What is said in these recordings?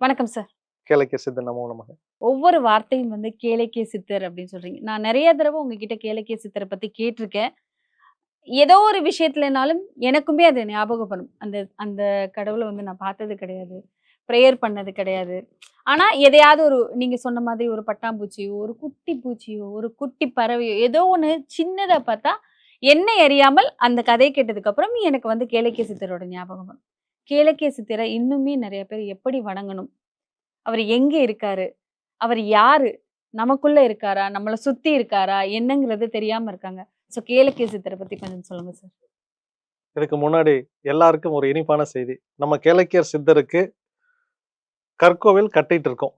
வணக்கம் சார் கேளக்கிய சித்த நமோ நமக. ஒவ்வொரு வார்த்தையும் வந்து கேளக்கிய சித்தர் அப்படின்னு சொல்றீங்க. நான் நிறைய தடவை உங்ககிட்ட கேளக்கிய சித்தரை பத்தி கேட்டிருக்கேன். ஏதோ ஒரு விஷயத்துலனாலும் எனக்குமே அது ஞாபகம் வரும் அந்த அந்த கடவுளை வந்து நான் பார்த்தது கிடையாது. ப்ரேயர் பண்ணது கிடையாது. ஆனா எதையாவது ஒரு நீங்க சொன்ன மாதிரி ஒரு பட்டாம்பூச்சியோ ஒரு குட்டி பூச்சியோ ஒரு குட்டி பறவையோ ஏதோ ஒன்று சின்னதா பார்த்தா என்னை அறியாமல் அந்த கதை கேட்டதுக்கு அப்புறம் எனக்கு வந்து கேளக்கிய சித்தரோட ஞாபகம் வரும். கேளக்கிய சித்தரை இன்னுமே நிறைய பேர் எப்படி வணங்கணும்? அவர் எங்கே இருக்காரு? அவர் யாரு? நமக்குள்ள இருக்காரா? நம்மளை சுத்தி இருக்காரா? என்னங்கிறது தெரியாம இருக்காங்க. ஸோ கேளக்கிய சித்தரை பத்தி கொஞ்சம் சொல்லுங்க சார் இதுக்கு முன்னாடி எல்லாருக்கும் ஒரு இனிப்பான செய்தி. நம்ம கேளக்கியர் சித்தருக்கு கற்கோவில் கட்டிட்டு இருக்கோம்.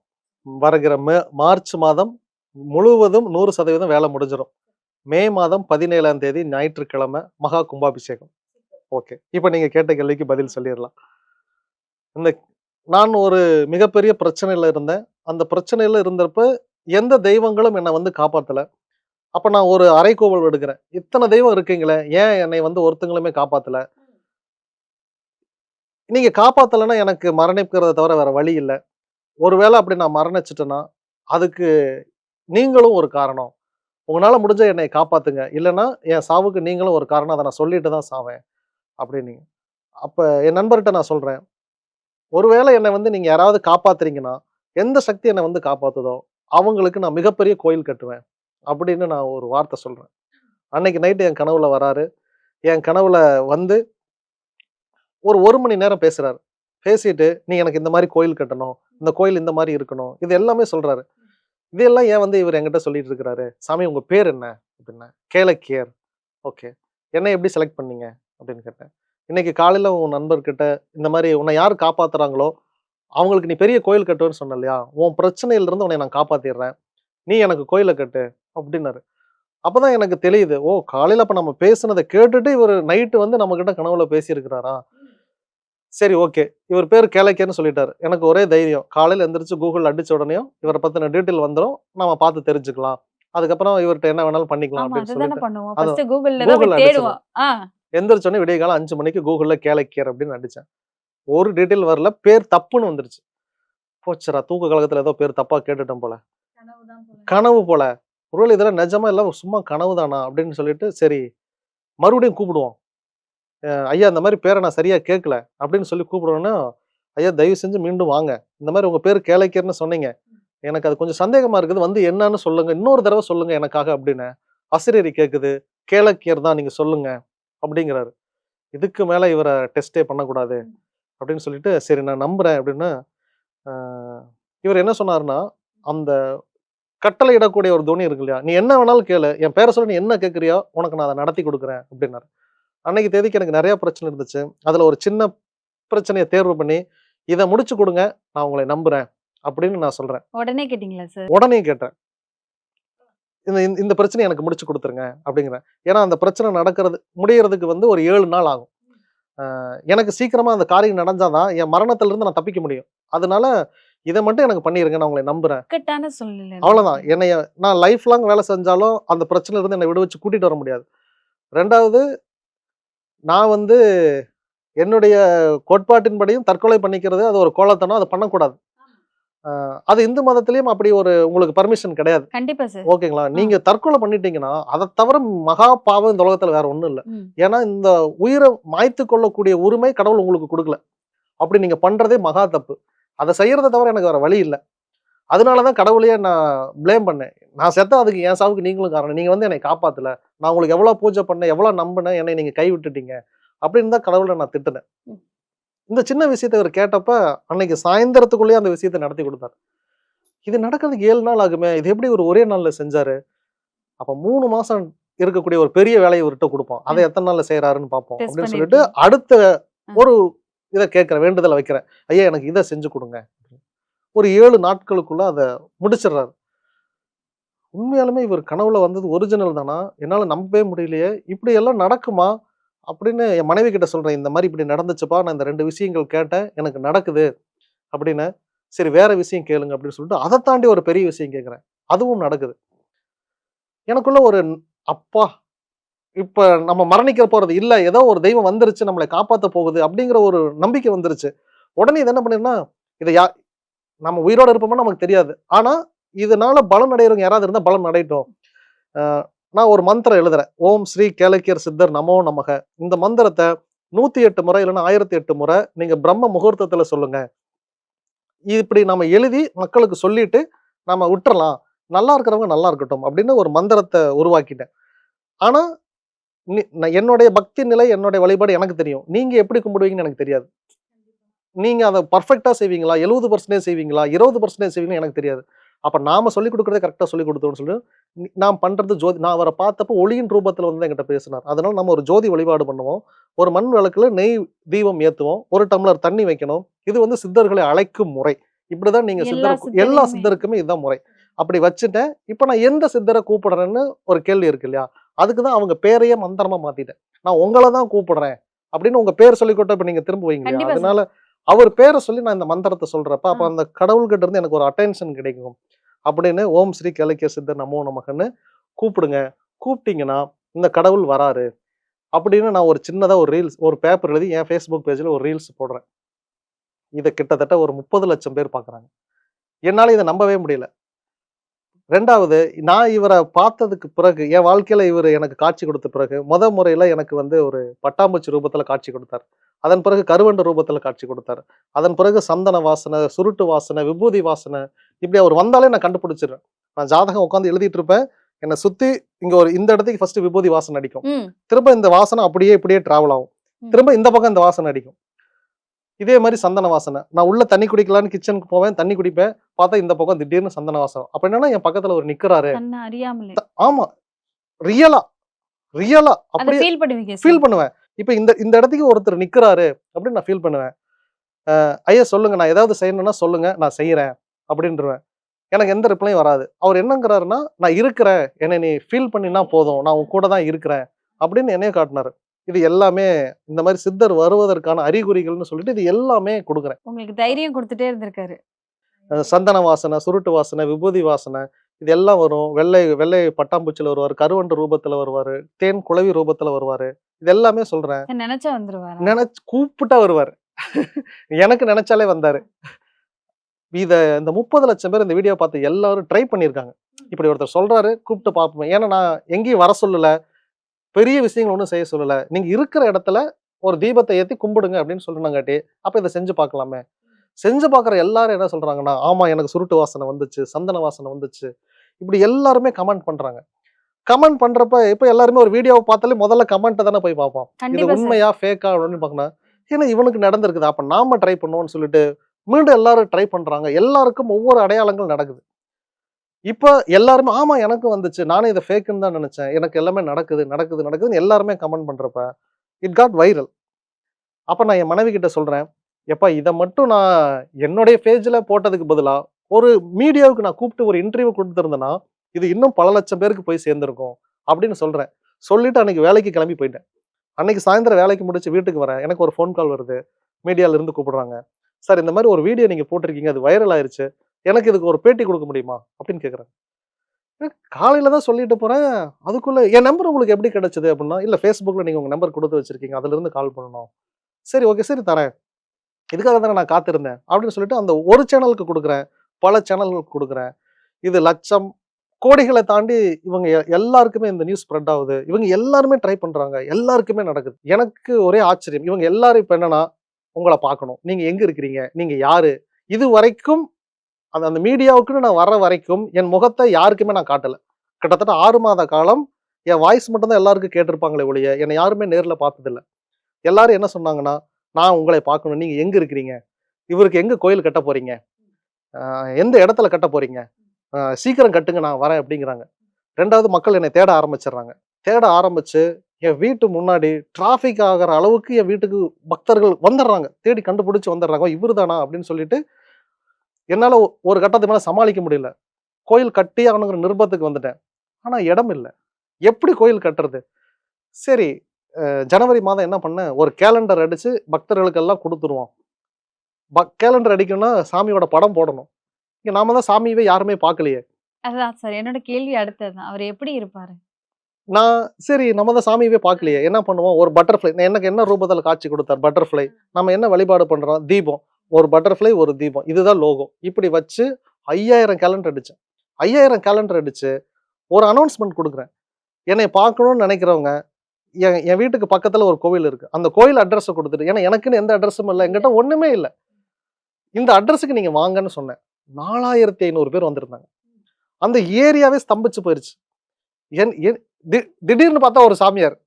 வருகிற மே மார்ச் மாதம் முழுவதும் நூறு சதவீதம் வேலை முடிஞ்சிடும் மே மாதம் பதினேழாம் தேதி ஞாயிற்றுக்கிழமை மகா கும்பாபிஷேகம். ஓகே இப்போ நீங்கள் கேட்ட கேள்விக்கு பதில் சொல்லிடலாம் இந்த நான் ஒரு மிகப்பெரிய பிரச்சனையில் இருந்தேன். அந்த பிரச்சனையில் இருந்தப்ப எந்த தெய்வங்களும் என்னை வந்து காப்பாற்றலை அப்போ நான் ஒரு அரைக்கோவல் எடுக்கிறேன். இத்தனை தெய்வம் இருக்கீங்களே? ஏன் என்னை வந்து ஒருத்தங்களுமே காப்பாற்றலை நீங்கள் காப்பாற்றலைன்னா எனக்கு மரணிக்கிறத தவிர வேறு வழி இல்லை. ஒருவேளை அப்படி நான் மரணிச்சிட்டேன்னா அதுக்கு நீங்களும் ஒரு காரணம். உங்களால் முடிஞ்ச என்னை காப்பாற்றுங்க இல்லைன்னா என் சாவுக்கு நீங்களும் ஒரு காரணம். அதை நான் சொல்லிட்டு தான் சாவேன். அப்படின்னீங்க அப்போ என் நண்பர்கிட்ட நான் சொல்கிறேன் ஒருவேளை என்னை வந்து நீங்கள் யாராவது காப்பாத்துறீங்கன்னா எந்த சக்தி என்னை வந்து காப்பாற்றுதோ அவங்களுக்கு நான் மிகப்பெரிய கோயில் கட்டுவேன் அப்படின்னு நான் ஒரு வார்த்தை சொல்கிறேன் அன்னைக்கு நைட்டு என் கனவுல வராரு. என் கனவுல வந்து ஒரு ஒரு மணி நேரம் பேசுகிறாரு பேசிட்டு நீ எனக்கு இந்த மாதிரி கோயில் கட்டணும் இந்த கோயில் இந்த மாதிரி இருக்கணும் இது எல்லாமே சொல்கிறாரு இதெல்லாம் ஏன் வந்து இவர் என்கிட்ட சொல்லிட்டு இருக்கிறாரு? சாமி உங்கள் பேர் என்ன? அப்படின்னா கேளக்கியர். ஓகே. என்ன எப்படி செலக்ட் பண்ணீங்க? அப்படின்னு கேட்டேன். இன்னைக்கு காலையில உன் நண்பர்கிட்ட இந்த மாதிரி உன்னை யார் காப்பாத்துறாங்களோ அவங்களுக்கு நீ பெரிய கோயில் கட்டுவேன்னு சொன்ன இல்லையா? உன் பிரச்சனையில இருந்து உன்னை நான் காப்பாத்திடுறேன். நீ எனக்கு கோயிலை கட்டு அப்படின்னாரு. அப்பதான் எனக்கு தெரியுது ஓ காலையில அப்ப நம்ம பேசுனதை கேட்டுட்டு இவர் நைட்டு வந்து நம்ம கிட்ட கனவுல பேசியிருக்கிறாரா? சரி ஓகே. இவர் பேர் கேளக்கேன்னு சொல்லிட்டாரு. எனக்கு ஒரே தைரியம். காலையில எந்திரிச்சு கூகுள் அடிச்ச உடனேயும் இவரை பத்தின டீட்டெயில் வந்துடும் நம்ம பார்த்து தெரிஞ்சுக்கலாம். அதுக்கப்புறம் இவர்கிட்ட என்ன வேணாலும் பண்ணிக்கலாம் அப்படின்னு அதுதானே சொல்லிட்டு பண்ணுவோம் அது ஃபர்ஸ்ட் கூகுள்ல Google தான் அடிச்சிருவோம். தேடுவோம் ஆ எந்திரிச்ச உடனே விடிய காலம் அஞ்சு மணிக்கு கூகுள்ல கேளக்கியர் அப்படின்னு அடிச்சேன் ஒரு டீட்டெயில் வரல பேர் தப்புன்னு வந்துருச்சு. போச்சுரா தூக்க கழகத்துல ஏதோ பேர் தப்பா கேட்டுட்டோம் போல. கனவு போல. ஒருவேளை இதெல்லாம் நிஜமா இல்ல சும்மா கனவு தானா அப்படின்னு சொல்லிட்டு சரி மறுபடியும் கூப்பிடுவோம். ஐயா இந்த மாதிரி பேரை நான் சரியா கேட்கல அப்படின்னு சொல்லி கூப்பிடுவோன்னா ஐயா தயவு செஞ்சு மீண்டும் வாங்க. இந்த மாதிரி உங்க பேர் கேளைக்கர்னு சொன்னீங்க. எனக்கு அது கொஞ்சம் சந்தேகமா இருக்குது. வந்து என்னன்னு சொல்லுங்க இன்னொரு தடவை சொல்லுங்க எனக்காக அப்படின்னு. அசிரியரி கேக்குது கேளக்கியர் தான் நீங்க சொல்லுங்க. அப்படிங்கிறாரு. இதுக்கு மேல இவரை டெஸ்டே பண்ணக்கூடாது அப்படின்னு சொல்லிட்டு சரி நான் நம்புறேன் அப்படின்னு இவர் என்ன சொன்னாருன்னா அந்த கட்டளை இடக்கூடிய ஒரு துணி இருக்கு இல்லையா நீ என்ன வேணாலும் கேளு என் பேரை சொல்லி நீ என்ன கேட்குறியோ உனக்கு நான் அதை நடத்தி கொடுக்குறேன் அப்படின்னாரு. அன்னைக்கு தேதிக்கு எனக்கு நிறைய பிரச்சனை இருந்துச்சு. அதுல ஒரு சின்ன பிரச்சனையை தேர்வு பண்ணி இதை முடிச்சு கொடுங்க நான் உங்களை நம்புறேன் அப்படின்னு நான் சொல்றேன். உடனே கேட்டிங்களா சார்? உடனே கேட்டேன். இந்த இந்த- இந்த பிரச்சனை எனக்கு முடிச்சு கொடுத்துருங்க அப்படிங்கிறேன் ஏன்னா அந்த பிரச்சனை நடக்கிறது முடியறதுக்கு வந்து ஒரு ஏழு நாள் ஆகும். எனக்கு சீக்கிரமா அந்த காரியம் நடந்தாதான் என் மரணத்துல இருந்து நான் தப்பிக்க முடியும். அதனால இதை மட்டும் எனக்கு பண்ணிருங்க நான் உங்களை நம்புறேன். அவ்வளவுதான். என்னைய நான் லைஃப் லாங் வேலை செஞ்சாலும் அந்த பிரச்சனை இருந்து என்னை விடுவிச்சு கூட்டிட்டு வர முடியாது. ரெண்டாவது நான் வந்து என்னுடைய கோட்பாட்டின்படியும் தற்கொலை பண்ணிக்கிறது அது ஒரு கோலத்தனம் அதை பண்ணக்கூடாது. அது இந்து மதத்திலயும் அப்படி ஒரு உங்களுக்கு பர்மிஷன் கிடையாது. கண்டிப்பா சார். ஓகேங்களா? நீங்க தற்கொலை பண்ணிட்டீங்கன்னா அதை தவிர மகா பாவம் இந்த உலகத்துல வேற ஒண்ணும் இல்லை. ஏன்னா இந்த உயிரை மாய்த்து கொள்ளக்கூடிய உரிமை கடவுள் உங்களுக்கு கொடுக்கல. அப்படி நீங்க பண்றதே மகா தப்பு. அதை செய்யறதை தவிர எனக்கு வேற வழி இல்லை. அதனாலதான் கடவுளையே நான் ப்ளேம் பண்ணேன். நான் செத்த அதுக்கு என் சாவுக்கு நீங்களும் காரணம். நீங்க வந்து என்னை காப்பாத்தல. நான் உங்களுக்கு எவ்வளவு பூஜை பண்ணேன் எவ்வளவு நம்பினேன் என்னை நீங்க கை விட்டுட்டீங்க அப்படின்னு தான் கடவுளை நான் திட்டினேன். இந்த சின்ன விஷயத்தை இவர் கேட்டப்ப அன்னைக்கு சாயந்தரத்துக்குள்ளேயே அந்த விஷயத்தை நடத்தி கொடுத்தாரு. இது நடக்கிறதுக்கு ஏழு நாள் ஆகுமே இது எப்படி ஒரு ஒரே நாள்ல செஞ்சாரு? அப்ப மூணு மாசம் இருக்கக்கூடிய ஒரு பெரிய வேலையை இவர்கிட்ட கொடுப்போம். அதை எத்தனை நாள்ல செய்யறாருன்னு பார்ப்போம் அப்படின்னு சொல்லிட்டு. அடுத்த ஒரு இதை கேட்கிறேன் வேண்டுதலை வைக்கிறேன். ஐயா எனக்கு இதை செஞ்சு கொடுங்க. ஒரு ஏழு நாட்களுக்குள்ள அதை முடிச்சிடுறாரு. உண்மையாலுமே இவர் கனவுல வந்தது ஒரிஜினல் தானா? என்னால நம்பவே முடியலையே. இப்படி எல்லாம் நடக்குமா? அப்படின்னு என் மனைவி கிட்ட சொல்கிறேன் இந்த மாதிரி இப்படி நடந்துச்சுப்பா நான் இந்த ரெண்டு விஷயங்கள் கேட்டேன் எனக்கு நடக்குது அப்படின்னு. சரி வேற விஷயம் கேளுங்க அப்படின்னு சொல்லிட்டு அதை தாண்டி ஒரு பெரிய விஷயம் கேட்குறேன் அதுவும் நடக்குது. எனக்குள்ள ஒரு அப்பா இப்போ நம்ம மரணிக்க போகிறது இல்லை ஏதோ ஒரு தெய்வம் வந்துருச்சு நம்மளை காப்பாற்ற போகுது அப்படிங்கிற ஒரு நம்பிக்கை வந்துருச்சு. உடனே இது என்ன பண்ணிருன்னா இதை யா நம்ம உயிரோடு இருப்போம்னா நமக்கு தெரியாது. ஆனால் இதனால பலன் அடைகிறவங்க யாராவது இருந்தால் பலன் அடையட்டும் நான் ஒரு மந்திரம் எழுதுறேன். ஓம் ஸ்ரீ கேளக்கியர் சித்தர் நமோ நமக. இந்த மந்திரத்தை நூத்தி எட்டு முறை இல்லைன்னா ஆயிரத்தி எட்டு முறை நீங்க பிரம்ம முகூர்த்தத்துல சொல்லுங்க. இப்படி நம்ம எழுதி மக்களுக்கு சொல்லிட்டு நம்ம விட்டுறலாம். நல்லா இருக்கிறவங்க நல்லா இருக்கட்டும் அப்படின்னு ஒரு மந்திரத்தை உருவாக்கிட்டேன். ஆனா என்னுடைய பக்தி நிலை என்னுடைய வழிபாடு எனக்கு தெரியும். நீங்க எப்படி கும்பிடுவீங்கன்னு எனக்கு தெரியாது. நீங்க அதை பர்ஃபெக்டா செய்வீங்களா? எழுபது பர்சன்டேஜ் செய்வீங்களா? இருபது பர்சன்டேஜ் செய்வீங்களா எனக்கு தெரியாது. அப்ப நாம சொல்லி கொடுக்கறதே கரெக்டா சொல்லி கொடுத்தோம்னு சொல்லி நீ- நான் பண்றது ஜோதி நான் அவரை பார்த்தப்போ ஒளியின் ரூபத்துல வந்து என்கிட்ட பேசினார். அதனால நம்ம ஒரு ஜோதி வழிபாடு பண்ணுவோம். ஒரு மண் விளக்குல நெய் தீபம் ஏத்துவோம். ஒரு டம்ளர் தண்ணி வைக்கணும். இது வந்து சித்தர்களை அழைக்கும் முறை. இப்படிதான் நீங்க எல்லா சித்தரை எல்லா. சித்தருக்குமே இதுதான் முறை. அப்படி வச்சுட்டேன். இப்ப நான் எந்த சித்தரை கூப்பிடுறேன்னு ஒரு கேள்வி இருக்கு இல்லையா? அதுக்கு தான் அவங்க பேரையே மந்திரமா மாத்திட்டேன். நான் உங்களை தான் கூப்பிடுறேன். அப்படின்னு உங்க பேர் சொல்லி கொடுத்தா இப்ப நீங்க திரும்ப வைங்க அதனால அவர் பேரை சொல்லி நான் இந்த மந்திரத்தை சொல்றப்ப அப்ப. அந்த கடவுள்கிட்ட இருந்து எனக்கு ஒரு அட்டென்ஷன் கிடைக்கும். அப்படின்னு ஓம் ஸ்ரீ கிழக்கிய சித்தர் நமோ நமகன்னு கூப்பிடுங்க. கூப்பிட்டீங்கன்னா இந்த கடவுள் வராரு. அப்படின்னு நான் ஒரு சின்னதா ஒரு ரீல்ஸ் ஒரு பேப்பர் எழுதி என் ஃபேஸ்புக் பேஜ்ல ஒரு ரீல்ஸ் போடுறேன். இதை கிட்டத்தட்ட ஒரு முப்பது லட்சம் பேர் பார்க்கறாங்க என்னால இதை நம்பவே முடியல. ரெண்டாவது நான் இவரை பார்த்ததுக்கு பிறகு என் வாழ்க்கையில இவர் எனக்கு காட்சி கொடுத்த பிறகு முத முறையில எனக்கு வந்து ஒரு பட்டாம்பூச்சி ரூபத்துல காட்சி கொடுத்தார். அதன் பிறகு கருவண்டு ரூபத்துல காட்சி கொடுத்தார். அதன் பிறகு சந்தன வாசனை சுருட்டு வாசனை விபூதி வாசனை இப்படி அவர் வந்தாலே நான் கண்டுபிடிச்சிடுறேன். நான் ஜாதகம் உட்காந்து எழுதிட்டு இருப்பேன். என்னை சுத்தி இங்க ஒரு இந்த இடத்துக்கு ஃபர்ஸ்ட் விபூதி வாசனை அடிக்கும். திரும்ப இந்த வாசனை அப்படியே இப்படியே டிராவல் ஆகும். திரும்ப இந்த பக்கம் இந்த வாசனை அடிக்கும். இதே மாதிரி சந்தன வாசனை. நான் உள்ள தண்ணி குடிக்கலான்னு கிச்சனுக்கு போவேன் தண்ணி குடிப்பேன் பார்த்தா இந்த பக்கம் திடீர்னு சந்தன வாசனை. அப்ப என்னன்னா என் பக்கத்துல ஒரு நிக்கிறாரு. ஆமா. ரியலா ரியலா அப்படியே. ஃபீல் பண்ணுவேன். இப்போ இந்த இந்த இடத்துக்கு ஒருத்தர் நிக்கிறாரு அப்படின்னு நான் ஃபீல் பண்ணுவேன். ஐயா சொல்லுங்க. நான் ஏதாவது செய்யணும்னா சொல்லுங்க. நான் செய்யறேன் அப்படின்றவேன். எனக்கு எந்த ரிப்ளையும் வராது. அவர் என்னங்கிறாருன்னா நான் இருக்கிறேன். என்னை நீ ஃபீல் பண்ணினா போதும். நான் உன் கூட தான் இருக்கிறேன். அப்படின்னு என்னைய காட்டினாரு. இது எல்லாமே இந்த மாதிரி சித்தர் வருவதற்கான அறிகுறிகள்னு சொல்லிட்டு இது எல்லாமே கொடுக்குறேன். உங்களுக்கு தைரியம் கொடுத்துட்டே இருந்திருக்காரு. சந்தன வாசனை சுருட்டு வாசனை விபூதி வாசனை இது எல்லாம் வரும். வெள்ளை வெள்ளை பட்டாம்பூச்சியில் வருவார் கருவண்டு ரூபத்துல வருவாரு தேன் குளவி ரூபத்துல வருவாரு. இது எல்லாமே சொல்றேன். சரி, நினைச்சா வந்துருவாரு? நினைச்சு கூப்பிட்டா வருவார். எனக்கு நினைச்சாலே வந்தாரு. இத இந்த முப்பது லட்சம் பேர் இந்த வீடியோ பார்த்து எல்லாரும் ட்ரை பண்ணியிருக்காங்க. இப்படி ஒருத்தர் சொல்றாரு கூப்பிட்டு பார்ப்போம். ஏன்னா நான் எங்கேயும் வர சொல்லல. பெரிய விஷயங்கள் ஒன்றும் செய்ய சொல்லல. நீங்க இருக்கிற இடத்துல ஒரு தீபத்தை ஏத்தி கும்பிடுங்க அப்படின்னு சொல்றாங்காட்டி அப்ப இதை செஞ்சு பார்க்கலாமே. செஞ்சு பார்க்குற எல்லாரும் என்ன சொல்றாங்கன்னா ஆமா எனக்கு சுருட்டு வாசனை வந்துச்சு சந்தன வாசனை வந்துச்சு. இப்படி எல்லாருமே கமெண்ட் பண்றாங்க. கமெண்ட் பண்றப்ப இப்ப எல்லாருமே ஒரு வீடியோவை பார்த்தாலே முதல்ல கமெண்ட்டை தானே போய் பார்ப்போம் இது. உண்மையா ஃபேக்கா அப்படின்னு பார்க்கணும் ஏன்னா இவனுக்கு நடந்திருக்குது. அப்ப நாம ட்ரை பண்ணுவோம்னு சொல்லிட்டு மீண்டும் எல்லாரும் ட்ரை பண்றாங்க. எல்லாருக்கும் ஒவ்வொரு அடையாளங்கள் நடக்குது. இப்ப எல்லாருமே ஆமா எனக்கு வந்துச்சு. நானே இதை ஃபேக்குன்னு தான் நினைச்சேன். எனக்கு எல்லாமே நடக்குது நடக்குது நடக்குதுன்னு எல்லாருமே கமெண்ட் பண்றப்ப இட் காட் வைரல் அப்ப நான் என் மனைவி கிட்ட சொல்றேன் எப்பா இதை மட்டும் நான் என்னுடைய பேஜ்ல போட்டதுக்கு பதிலா ஒரு மீடியாவுக்கு நான் கூப்பிட்டு ஒரு இன்டர்வியூ கொடுத்துருந்தேன்னா இது இன்னும் பல லட்சம் பேருக்கு போய் சேர்ந்துருக்கும் அப்படின்னு சொல்கிறேன் சொல்லிட்டு அன்னைக்கு வேலைக்கு கிளம்பி போயிட்டேன். அன்னைக்கு சாயந்தரம் வேலைக்கு முடிச்சு வீட்டுக்கு வரேன். எனக்கு ஒரு ஃபோன் கால் வருது. மீடியாவிலேருந்து இருந்து கூப்பிடுறாங்க. சார் இந்த மாதிரி ஒரு வீடியோ நீங்கள் போட்டிருக்கீங்க. அது வைரல் ஆயிடுச்சு எனக்கு இதுக்கு ஒரு பேட்டி கொடுக்க முடியுமா? அப்படின்னு கேட்குறேன் காலையில் தான் சொல்லிட்டு போகிறேன் அதுக்குள்ளே என் நம்பர் உங்களுக்கு எப்படி கிடச்சிது? அப்படின்னா இல்லை ஃபேஸ்புக்கில் நீங்கள் உங்கள் நம்பர் கொடுத்து வச்சிருக்கீங்க. அதுலேருந்து கால் பண்ணணும். சரி ஓகே சரி தரேன். இதுக்காக தானே நான் காத்திருந்தேன். அப்படின்னு சொல்லிட்டு அந்த ஒரு சேனலுக்கு கொடுக்குறேன். பல சேனல்கள் கொடுக்குறேன். இது லட்சம் கோடிகளை தாண்டி இவங்க எல்லாருக்குமே இந்த நியூஸ் ஸ்ப்ரெட் ஆகுது. இவங்க எல்லாருமே ட்ரை பண்ணுறாங்க எல்லாருக்குமே நடக்குது. எனக்கு ஒரே ஆச்சரியம். இவங்க எல்லாரும் இப்போ என்னன்னா உங்களை பார்க்கணும். நீங்கள் எங்கே இருக்கிறீங்க? நீங்கள் யார்? இது வரைக்கும் அந்த அந்த மீடியாவுக்குன்னு நான் வர்ற வரைக்கும் என் முகத்தை யாருக்குமே நான் காட்டலை. கிட்டத்தட்ட ஆறு மாத காலம் என் வாய்ஸ் மட்டும்தான் எல்லாருக்கும் கேட்டிருப்பாங்களே ஒழிய என்னை யாருமே நேரில் பார்த்ததில்ல. எல்லாரும் என்ன சொன்னாங்கன்னா நான் உங்களை பார்க்கணும். நீங்கள் எங்கே இருக்கிறீங்க? இவருக்கு எங்கே கோயில் கட்ட போகிறீங்க எந்த இடத்துல கட்ட போறீங்க? சீக்கிரம் கட்டுங்க நான் வரேன் அப்படிங்கிறாங்க. ரெண்டாவது மக்கள் என்னை தேட ஆரம்பிச்சிடுறாங்க. தேட ஆரம்பிச்சு என் வீட்டு முன்னாடி டிராஃபிக் ஆகிற அளவுக்கு என் வீட்டுக்கு பக்தர்கள் வந்துடுறாங்க. தேடி கண்டுபிடிச்சு வந்துடுறாங்க. இவர் தானா அப்படின்னு சொல்லிட்டு என்னால் ஒரு கட்டத்துக்கு மேலே சமாளிக்க முடியல. கோயில் கட்டி ஆகணுங்கிற நிருபத்துக்கு வந்துட்டேன். ஆனால் இடம் இல்லை. எப்படி கோயில் கட்டுறது? சரி ஜனவரி மாதம் என்ன பண்ணேன்? ஒரு கேலண்டர் அடித்து பக்தர்களுக்கெல்லாம் கொடுத்துருவோம். கேலண்டர் அடிக்கணும்னா சாமியோட படம் போடணும். இங்க நாம தான் சாமியவே யாருமே பார்க்கலையே அதான் சார் என்னோட கேள்வி அடுத்ததுதான் அவர் எப்படி இருப்பாரு? நான் சரி நம்ம தான் சாமியவே பார்க்கலையே என்ன பண்ணுவோம்? ஒரு பட்டர்ஃப்ளை எனக்கு என்ன ரூபத்தில் காட்சி கொடுத்தார் பட்டர்ஃப்ளை நம்ம என்ன வழிபாடு பண்றோம்? தீபம். ஒரு பட்டர்ஃப்ளை ஒரு தீபம். இதுதான் லோகோ இப்படி வச்சு ஐயாயிரம் கேலண்டர் அடிச்சேன். ஐயாயிரம் கேலண்டர் அடிச்சு ஒரு அனௌன்ஸ்மெண்ட் கொடுக்குறேன். என்னை பார்க்கணும்னு நினைக்கிறவங்க என் என் வீட்டுக்கு பக்கத்துல ஒரு கோவில் இருக்கு. அந்த கோயில் அட்ரஸை கொடுத்துட்டு ஏன்னா எனக்குன்னு எந்த அட்ரஸும் இல்லை. என்கிட்ட ஒண்ணுமே இல்லை. இந்த அட்ரஸுக்கு நீங்கள் வாங்கன்னு சொன்னேன். நாலாயிரத்தி ஐநூறு பேர் வந்திருந்தாங்க. அந்த ஏரியாவே ஸ்தம்பிச்சு போயிருச்சு. என் என் தி- திடீர்னு பார்த்தா ஒரு சாமியார்.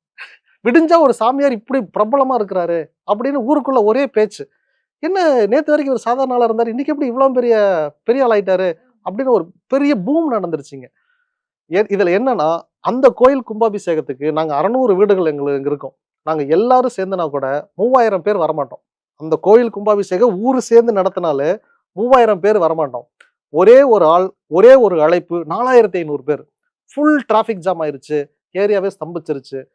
விடிஞ்சா ஒரு சாமியார் இப்படி பிரபலமாக இருக்கிறாரு அப்படின்னு ஊருக்குள்ள ஒரே பேச்சு. என்ன நேற்று வரைக்கும் ஒரு சாதாரண ஆளாக இருந்தார் இன்னைக்கு எப்படி இவ்வளோ பெரிய பெரிய ஆள் ஆயிட்டாரு அப்படின்னு ஒரு பெரிய பூம் நடந்துருச்சுங்க. இதில் என்னன்னா அந்த கோயில் கும்பாபிஷேகத்துக்கு நாங்கள் அறநூறு வீடுகள் எங்களுக்கு இருக்கோம். நாங்கள் எல்லாரும் சேர்ந்துனா கூட மூவாயிரம் பேர் வரமாட்டோம். அந்த கோயில் கும்பாபிஷேகம் ஊர் சேர்ந்து நடத்தினாலே மூவாயிரம் பேர் வரமாட்டோம். ஒரே ஒரு ஆள் ஒரே ஒரு அழைப்பு நாலாயிரத்தி ஐநூறு பேர். ஃபுல் டிராஃபிக் ஜாம் ஆயிருச்சு ஏரியாவே ஸ்தம்பிச்சிருச்சு.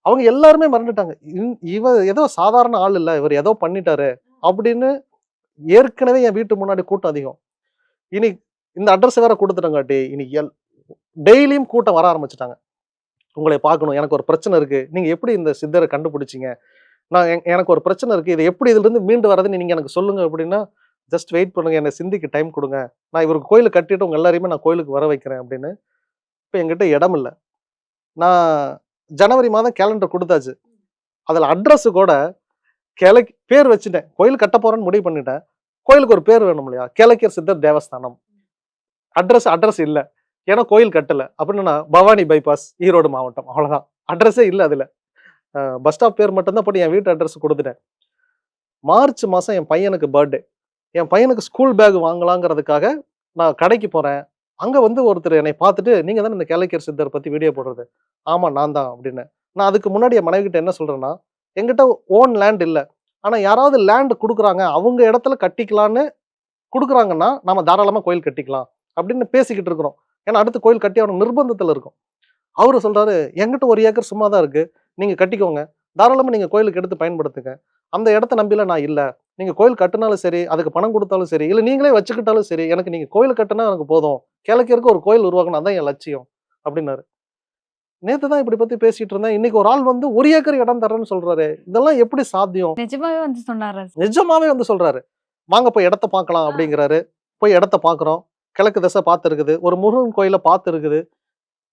அவங்க எல்லாருமே மறந்துட்டாங்க. இந்- இவ ஏதோ சாதாரண ஆள் இல்லை இவர் ஏதோ பண்ணிட்டாரு அப்படின்னு ஏற்கனவே என் வீட்டு முன்னாடி கூட்டம் அதிகம். இனி இந்த அட்ரஸ் வேற கொடுத்துட்டங்காட்டி இனி எல் டெய்லியும் கூட்டம் வர ஆரம்பிச்சிட்டாங்க. உங்களை பார்க்கணும் எனக்கு ஒரு பிரச்சனை இருக்கு. நீங்க எப்படி இந்த சித்தரை கண்டுபிடிச்சீங்க? நான் எனக்கு ஒரு பிரச்சனை இருக்குது இது எப்படி இதுலேருந்து மீண்டு வரதுன்னு நீங்கள் எனக்கு சொல்லுங்கள் அப்படின்னா ஜஸ்ட் வெயிட் பண்ணுங்கள் என்னை சிந்திக்கு டைம் கொடுங்க. நான் இவருக்கு கோயிலுக்கு கட்டிட்டு உங்கள் எல்லாரையுமே நான் கோயிலுக்கு வர வைக்கிறேன் அப்படின்னு இப்போ எங்கிட்ட இடம் இல்லை. நான் ஜனவரி மாதம் கேலண்டர் கொடுத்தாச்சு. அதில் அட்ரஸு கூட கிழக்கு பேர் வச்சுட்டேன். கோயில் கட்ட போகிறேன்னு முடிவு பண்ணிட்டேன். கோயிலுக்கு ஒரு பேர் வேணும் இல்லையா? கிழக்கியர் சித்தர் தேவஸ்தானம். அட்ரஸ் அட்ரஸ் இல்லை. ஏன்னா கோயில் கட்டலை. அப்படின்னா பவானி பைபாஸ் ஈரோடு மாவட்டம். அவ்வளோதான் அட்ரஸே இல்லை அதில். பஸ் ஸ்டாப் பேர் மட்டும்தான் போட்டு என் வீட்டு அட்ரஸ் கொடுத்துட்டேன். மார்ச் மாதம் என் பையனுக்கு பர்த்டே என் பையனுக்கு ஸ்கூல் பேக் வாங்கலாங்கிறதுக்காக நான் கடைக்கு போகிறேன் அங்கே வந்து ஒருத்தர் என்னை பார்த்துட்டு நீங்கள் தானே இந்த கேலக்கியர் சித்தர் பற்றி வீடியோ போடுறது? ஆமாம் நான் தான் அப்படின்னு நான் அதுக்கு முன்னாடி என் மனைவி கிட்ட என்ன சொல்கிறேன்னா எங்கிட்ட ஓன் லேண்ட் இல்லை. ஆனால் யாராவது லேண்ட் கொடுக்குறாங்க அவங்க இடத்துல கட்டிக்கலான்னு கொடுக்குறாங்கன்னா நம்ம தாராளமாக கோயில் கட்டிக்கலாம் அப்படின்னு பேசிக்கிட்டு இருக்கிறோம். ஏன்னா அடுத்து கோயில் கட்டி அவன நிர்பந்தத்தில் இருக்கும். அவர் சொல்கிறாரு எங்கிட்ட ஒரு ஏக்கர் சும்மா தான் இருக்குது நீங்க கட்டிக்கோங்க. தாராளமா நீங்க கோயிலுக்கு எடுத்து பயன்படுத்துங்க. அந்த இடத்த நம்பில நான் இல்ல. நீங்க கோயில் கட்டினாலும் சரி அதுக்கு பணம் கொடுத்தாலும் சரி இல்ல நீங்களே வச்சுக்கிட்டாலும் சரி எனக்கு நீங்க கோயில் கட்டினா எனக்கு போதும். கிழக்கிற்கு ஒரு கோயில் உருவாக்கணும் அதான் என் லட்சியம் அப்படின்னாரு. நேத்து தான் இப்படி பத்தி பேசிட்டு இருந்தேன். இன்னைக்கு ஒரு ஆள் வந்து ஒரு ஏக்கர் இடம் தரேன்னு சொல்றாரு. இதெல்லாம் எப்படி சாத்தியம்? நிஜமாவே வந்து சொன்னாரா நிஜமாவே வந்து சொல்றாரு. வாங்க போய் இடத்த பார்க்கலாம் அப்படிங்கிறாரு. போய் இடத்த பார்க்குறோம். கிழக்கு திசை பார்த்து இருக்குது ஒரு முருகன் கோயிலை பார்த்து இருக்குது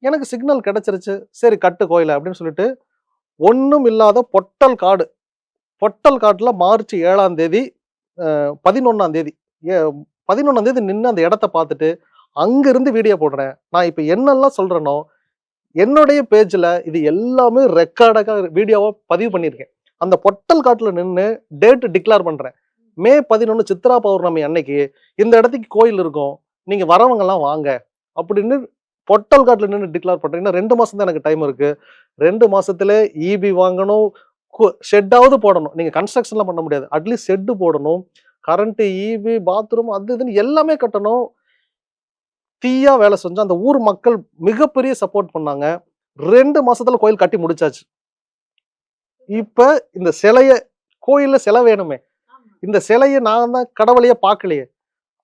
எனக்கு சிக்னல் கிடைச்சிருச்சு. சரி கட்டு கோயிலை அப்படின்னு சொல்லிட்டு ஒன்றும் இல்லாத பொட்டல் காடு. பொட்டல் காட்டில் மார்ச் ஏழாம் தேதி பதினொன்னாம் தேதி. பதினொன்னாம் தேதி நின்று அந்த இடத்த பார்த்துட்டு அங்கேருந்து வீடியோ போடுறேன். நான் இப்போ என்னெல்லாம் சொல்கிறேனோ என்னுடைய பேஜில் இது எல்லாமே ரெக்கார்டாக வீடியோவாக பதிவு பண்ணியிருக்கேன். அந்த பொட்டல் காட்டில் நின்று டேட் டிக்ளேர் பண்ணுறேன் மே பதினொன்று சித்ரா பௌர்ணமி அன்னைக்கு இந்த இடத்துக்கு கோயில் இருக்கும். நீங்கள் வரவங்கெல்லாம் வாங்க. அப்படின்னு பொட்டல் காட்டுல நின்று டிக்ளேர் பண்றேன். இன்னும் ரெண்டு மாசம் தான் எனக்கு டைம் இருக்கு. ரெண்டு மாசத்துல இபி வாங்கணும். ஷெட்டாவது போடணும். நீங்க கன்ஸ்ட்ரக்ஷன்லாம் பண்ண முடியாது. அட்லீஸ்ட் ஷெட்டு போடணும். கரண்ட் இபி பாத்ரூம் அது இதுன்னு எல்லாமே கட்டணும். தீயா வேலை செஞ்சோம் அந்த ஊர் மக்கள் மிகப்பெரிய சப்போர்ட் பண்ணாங்க. ரெண்டு மாசத்துல கோயில் கட்டி முடிச்சாச்சு. இப்ப இந்த சிலைய கோயில்ல சிலை வேணுமே. இந்த சிலையை நான் தான் கடவுளையே பார்க்கலையே.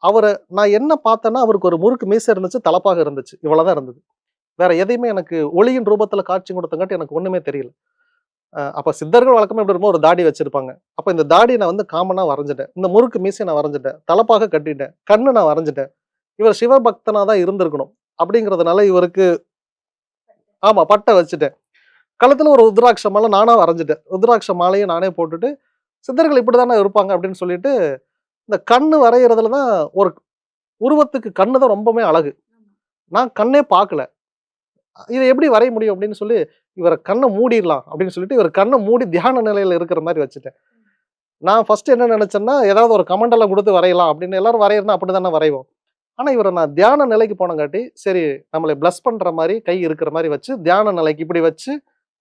அவரை நான் என்ன பார்த்தேன்னா அவருக்கு ஒரு முறுக்கு மீசை இருந்துச்சு தலப்பாக இருந்துச்சு. இவ்வளோதான் இருந்தது. வேற எதையுமே எனக்கு ஒளியின் ரூபத்தில் காட்சி கொடுத்தங்காட்டி எனக்கு ஒன்றுமே தெரியல. அப்போ சித்தர்கள் வழக்கமே எப்படி இருக்கும் ஒரு தாடி வச்சிருப்பாங்க. அப்போ இந்த தாடி நான் வந்து காமனாக வரைஞ்சிட்டேன். இந்த முறுக்கு மீசை நான் வரைஞ்சிட்டேன். தலப்பாக கட்டிட்டேன். கண்ணு நான் வரைஞ்சிட்டேன். இவர் சிவபக்தனாக தான் இருந்திருக்கணும் அப்படிங்கிறதுனால இவருக்கு ஆமாம் பட்டை வச்சுட்டேன். களத்தில் ஒரு ருத்ராட்ச மாலை நானாக வரைஞ்சிட்டேன். ருத்ராட்ச மாலையை நானே போட்டுட்டு சித்தர்கள் இப்படிதானே இருப்பாங்க அப்படின்னு சொல்லிட்டு இந்த கண்ணு வரைகிறதுல தான் ஒரு உருவத்துக்கு கண்ணு தான் ரொம்பவுமே அழகு. நான் கண்ணே பார்க்கல இதை எப்படி வரைய முடியும் அப்படின்னு சொல்லி இவரை கண்ணை மூடிடலாம் அப்படின்னு சொல்லிட்டு இவர் கண்ணை மூடி தியான நிலையில இருக்கிற மாதிரி வச்சுட்டேன். நான் ஃபர்ஸ்ட் என்ன நினைச்சேன்னா ஏதாவது ஒரு கமெண்ட் எல்லாம் கொடுத்து வரையலாம் அப்படின்னு எல்லாரும் வரையறதுனா அப்படி தானே வரைவோம். ஆனா இவரை நான் தியான நிலைக்கு போனங்காட்டி சரி நம்மளை பிளஸ் பண்ற மாதிரி கை இருக்கிற மாதிரி வச்சு தியான நிலைக்கு இப்படி வச்சு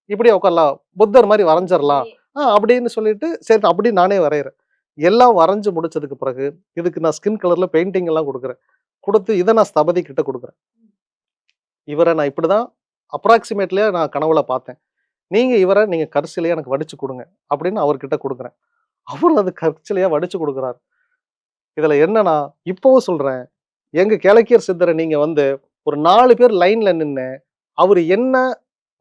இப்படி உட்காரலாம். புத்தர் மாதிரி வரைஞ்சிடலாம் ஆ அப்படின்னு சொல்லிட்டு சரி அப்படி நானே வரைகிறேன் எல்லாம் வரைஞ்சி முடிச்சதுக்கு பிறகு இதுக்கு நான் ஸ்கின் கலர்ல பெயிண்டிங் எல்லாம் கொடுக்குறேன். கொடுத்து இதை நான் ஸ்தபதி கிட்ட கொடுக்குறேன். இவரை நான் இப்படிதான் அப்ராக்சிமேட்லயே நான் கனவுல பார்த்தேன். நீங்க இவரை நீங்க கரிசிலையே எனக்கு வடிச்சு கொடுங்க அப்படின்னு அவர்கிட்ட கொடுக்குறேன். அவர் அது கரிசிலையா வடிச்சு கொடுக்குறாரு. இதுல என்னன்னா இப்பவும் சொல்றேன் எங்க கிழக்கியர் சித்தரை நீங்க வந்து ஒரு நாலு பேர் லைன்ல நின்று அவர் என்ன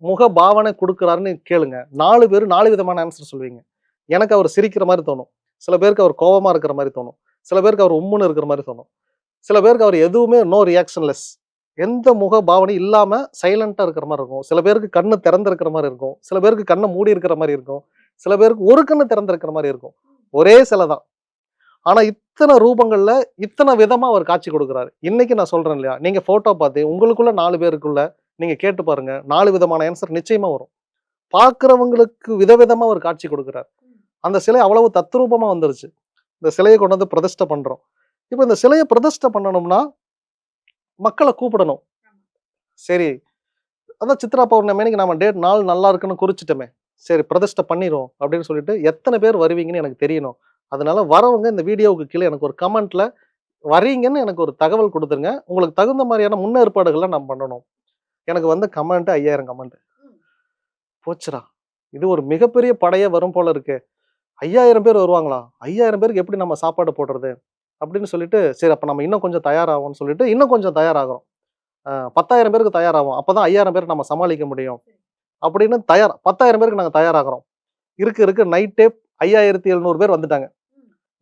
முக பாவனை கொடுக்குறாருன்னு கேளுங்க. நாலு பேர் நாலு விதமான ஆன்சர் சொல்லுவீங்க எனக்கு அவர் சிரிக்கிற மாதிரி தோணும். சில பேருக்கு அவர் கோவமா இருக்கிற மாதிரி தோணும். சில பேருக்கு அவர் உம்முன்னு இருக்கிற மாதிரி தோணும். சில பேருக்கு அவர் எதுவுமே நோ ரியாக்ஷன்லெஸ் எந்த முக பாவனையும் இல்லாம சைலண்டா இருக்கிற மாதிரி இருக்கும். சில பேருக்கு கண்ணு திறந்து இருக்கிற மாதிரி இருக்கும். சில பேருக்கு கண்ணை மூடி இருக்கிற மாதிரி இருக்கும். சில பேருக்கு ஒரு கண்ணு திறந்திருக்கிற மாதிரி இருக்கும். ஒரே சிலை தான். ஆனா இத்தனை ரூபங்கள்ல இத்தனை விதமா அவர் காட்சி கொடுக்குறாரு. இன்னைக்கு நான் சொல்றேன் இல்லையா? நீங்க போட்டோ பார்த்து உங்களுக்குள்ள நாலு பேருக்குள்ள நீங்க கேட்டு பாருங்க. நாலு விதமான ஆன்சர் நிச்சயமா வரும். பார்க்குறவங்களுக்கு விதவிதமா அவர் காட்சி கொடுக்குறாரு. அந்த சிலை அவ்வளவு தத்ரூபமா வந்துருச்சு. இந்த சிலையை கொண்டு வந்து பிரதிஷ்டை பண்றோம். இப்போ இந்த சிலையை பிரதிஷ்டை பண்ணணும்னா மக்களை கூப்பிடணும். சரி அதான் சித்ரா பௌர்ணமிக்கு நம்ம டேட் நாள் நல்லா இருக்குன்னு குறிச்சிட்டோமே. சரி பிரதிஷ்டை பண்ணிடுவோம் அப்படின்னு சொல்லிட்டு எத்தனை பேர் வருவீங்கன்னு எனக்கு தெரியணும். அதனால வரவங்க இந்த வீடியோவுக்கு கீழே எனக்கு ஒரு கமெண்ட்ல வரீங்கன்னு எனக்கு ஒரு தகவல் கொடுத்துருங்க. உங்களுக்கு தகுந்த மாதிரியான முன்னேற்பாடுகளை நான் பண்ணணும். எனக்கு வந்து கமெண்ட் ஐயாயிரம் கமெண்ட் போச்சுடா. இது ஒரு மிகப்பெரிய படையே வரும் போல இருக்கு. ஐயாயிரம் பேர் வருவாங்களா? ஐயாயிரம் பேருக்கு எப்படி நம்ம சாப்பாடு போடுறது? அப்படின்னு சொல்லிட்டு சரி அப்போ நம்ம இன்னும் கொஞ்சம் தயாராகும்னு சொல்லிட்டு இன்னும் கொஞ்சம் தயாராகிறோம். பத்தாயிரம் பேருக்கு தயாராகும் அப்போ தான் ஐயாயிரம் பேர் நம்ம சமாளிக்க முடியும். அப்படின்னு தயார் பத்தாயிரம் பேருக்கு நாங்கள் தயாராகிறோம். இருக்கு இருக்கு. நைட்டே ஐயாயிரத்தி எழுநூறு பேர் வந்துட்டாங்க.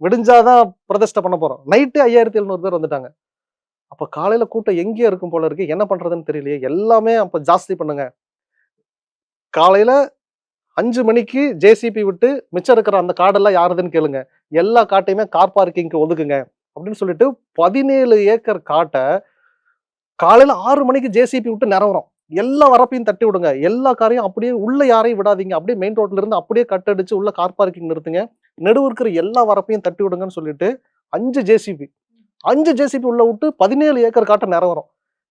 விடிஞ்சாதான் பிரதிஷ்டை பண்ண போகிறோம் நைட்டு ஐயாயிரத்தி எழுநூறு பேர் வந்துட்டாங்க. அப்போ காலையில் கூட்டம் எங்கேயே இருக்கும் போல இருக்கு. என்ன பண்ணுறதுன்னு தெரியலையே. எல்லாமே அப்போ ஜாஸ்தி பண்ணுங்க. காலையில் அஞ்சு மணிக்கு ஜேசிபி விட்டு மிச்சம் இருக்கிற அந்த காடெல்லாம் யாருதுன்னு கேளுங்க. எல்லா காட்டையுமே கார் பார்க்கிங்க்கு ஒதுக்குங்க. அப்படின்னு சொல்லிட்டு பதினேழு ஏக்கர் காட்டை காலையில ஆறு மணிக்கு ஜேசிபி விட்டு நிறவறோம் எல்லா வரப்பையும் தட்டி விடுங்க. எல்லா காரையும் அப்படியே உள்ள யாரையும் விடாதீங்க. அப்படியே மெயின் ரோட்ல இருந்து அப்படியே கட் அடிச்சு உள்ள கார் பார்க்கிங் நிறுத்துங்க. நடுவு இருக்கிற எல்லா வரப்பையும் தட்டி விடுங்கன்னு சொல்லிட்டு அஞ்சு ஜேசிபி அஞ்சு ஜேசிபி உள்ள விட்டு பதினேழு ஏக்கர் காட்டை நிறவறோம்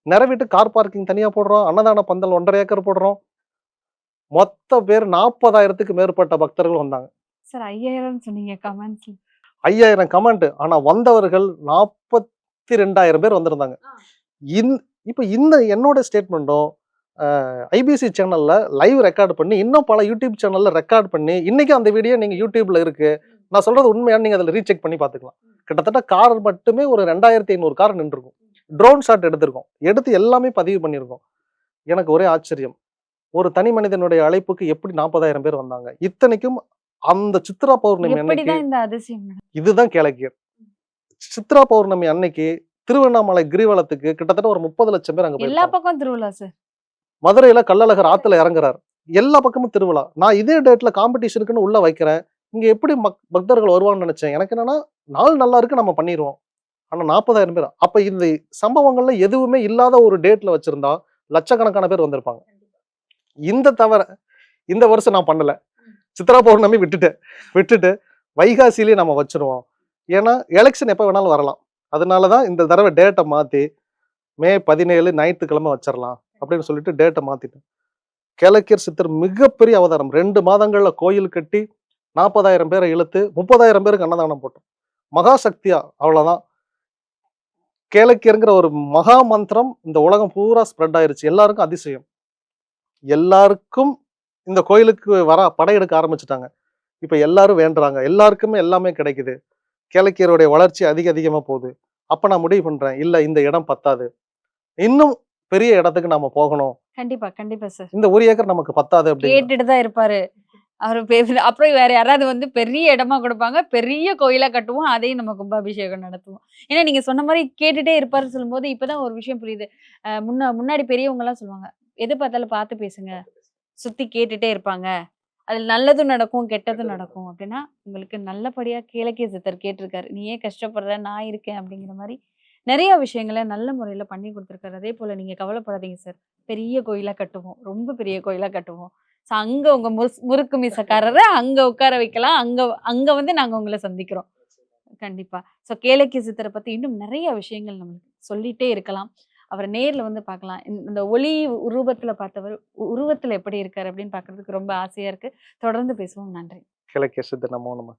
நிறவிட்டு கார் பார்க்கிங் தனியா போடுறோம். அன்னதான பந்தல் ஒன்றரை ஏக்கர் போடுறோம். மொத்த பேர் நாற்பதாயிரத்துக்கு மேற்பட்ட பக்தர்கள் வந்தாங்க. சார் ஐயாயிரம் சொன்னீங்க கமெண்ட்ஸ்ல ஐயாயிரம் கமெண்ட் ஆனா வந்தவர்கள் நாற்பத்தி ரெண்டாயிரம் பேர் வந்திருந்தாங்க. இந் இப்போ இந்த என்னோட ஸ்டேட்மெண்ட்டும் ஐபிசி சேனல்ல லைவ் ரெக்கார்ட் பண்ணி இன்னும் பல யூடியூப் சேனல்ல ரெக்கார்ட் பண்ணி இன்னைக்கு அந்த வீடியோ நீங்க யூடியூப்ல இருக்கு. நான் சொல்றது உண்மையான நீங்க அதில் ரீசெக் பண்ணி பார்த்துக்கலாம். கிட்டத்தட்ட கார் மட்டுமே ஒரு ரெண்டாயிரத்தி ஐநூறு கார் நின்றுருக்கும். ட்ரோன் ஷாட் எடுத்திருக்கோம். எடுத்து எல்லாமே பதிவு பண்ணியிருக்கோம். எனக்கு ஒரே ஆச்சரியம். ஒரு தனி மனிதனுடைய அழைப்புக்கு எப்படி நாற்பதாயிரம் பேர் வந்தாங்க? இத்தனைக்கும் அந்த சித்ரா பௌர்ணமி அன்னைக்கு? இதுதான் கிழக்கியர் சித்ரா பௌர்ணமி அன்னைக்கு திருவண்ணாமலை கிரிவலத்துக்கு கிட்டத்தட்ட ஒரு முப்பது லட்சம் பேர் அங்க எல்லா பக்கம் திருவிழா சார் மதுரையில கள்ளழகர் ஆத்துல இறங்குறாரு. எல்லா பக்கமும் திருவிழா. நான் இதே டேட்ல காம்படிஷனுக்குன்னு உள்ள வைக்கிறேன். இங்க எப்படி மக் பக்தர்கள் வருவான்னு நினைச்சேன். எனக்கு என்னன்னா நாள் நல்லா இருக்கு நம்ம பண்ணிடுவோம் ஆனா நாற்பதாயிரம் பேர். அப்ப இந்த சம்பவங்கள்ல எதுவுமே இல்லாத ஒரு டேட்ல வச்சிருந்தா லட்சக்கணக்கான பேர் வந்திருப்பாங்க. இந்த தவிர இந்த வருஷம் நான் பண்ணல. சித்ரா பௌர்ணமி விட்டுட்டேன் விட்டுட்டு வைகாசிலேயே நம்ம வச்சிருவோம். ஏன்னா எலெக்ஷன் எப்போ வேணாலும் வரலாம். அதனால தான் இந்த தடவை டேட்டை மாற்றி மே பதினேழு ஞாயிற்றுக்கிழமை வச்சிடலாம் அப்படின்னு சொல்லிட்டு டேட்டை மாற்றிட்டேன் கேளக்கியர் சித்தர் மிகப்பெரிய அவதாரம். ரெண்டு மாதங்களில் கோயில் கட்டி நாற்பதாயிரம் பேரை இழுத்து முப்பதாயிரம் பேருக்கு அன்னதானம் போட்டோம். மகாசக்தியா அவ்வளோதான் கேளக்கியருங்கிற ஒரு மகா மந்திரம் இந்த உலகம் பூரா ஸ்ப்ரெட் ஆயிருச்சு. எல்லாருக்கும் அதிசயம். எல்லாருக்கும் இந்த கோயிலுக்கு வர படையெடுக்க ஆரம்பிச்சிட்டாங்க. இப்போ எல்லாரும் வேண்டுறாங்க. எல்லாருக்குமே எல்லாமே கிடைக்குது. கிழக்கியருடைய வளர்ச்சி அதிக அதிகமாக போகுது. அப்போ நான் முடிவு பண்ணுறேன் இல்லை இந்த இடம் பத்தாது. இன்னும் பெரிய இடத்துக்கு நாம போகணும். கண்டிப்பா கண்டிப்பா சார் இந்த ஒரு ஏக்கர் நமக்கு பத்தாது அப்படின்னு. கேட்டுட்டு தான் இருப்பாரு. அவர் அப்புறம் வேற யாராவது வந்து பெரிய இடமா கொடுப்பாங்க. பெரிய கோயிலா கட்டுவோம். அதையும் நம்ம கும்பாபிஷேகம் நடத்துவோம். ஏன்னா நீங்க சொன்ன மாதிரி கேட்டுட்டே இருப்பாருன்னு சொல்லும்போது இப்பதான் ஒரு விஷயம் புரியுது. முன்ன முன்னாடி பெரியவங்க எல்லாம் சொல்லுவாங்க எது பார்த்தாலும் பார்த்து பேசுங்க. சுத்தி கேட்டுட்டே இருப்பாங்க. அதுல நல்லதும் நடக்கும் கெட்டதும் நடக்கும் அப்படின்னா உங்களுக்கு நல்லபடியா கிழக்கிய சித்தர் கேட்டிருக்காரு. நீ ஏன் கஷ்டப்படுற? நான் இருக்கேன். அப்படிங்கிற மாதிரி நிறைய விஷயங்களை நல்ல முறையில பண்ணி கொடுத்துருக்காரு. அதே போல நீங்க கவலைப்படாதீங்க சார். பெரிய கோயிலா கட்டுவோம். ரொம்ப பெரிய கோயிலா கட்டுவோம். ஸோ அங்க உங்க முஸ்- முறுக்கு மீசக்காரரை அங்க உட்கார வைக்கலாம். அங்க அங்க வந்து நாங்க உங்களை சந்திக்கிறோம். கண்டிப்பா. ஸோ கேளக்கிய சித்தரை பத்தி இன்னும் நிறைய விஷயங்கள் நம்மளுக்கு சொல்லிட்டே இருக்கலாம். அவரை நேரில் வந்து பார்க்கலாம். இந்த- ஒளி உருவத்தில் பார்த்தவர் உ- எப்படி இருக்கார் அப்படின்னு பார்க்கறதுக்கு ரொம்ப ஆசையாக இருக்குது தொடர்ந்து பேசுவோம். நன்றி. கிழக்கே சித்த நம்ம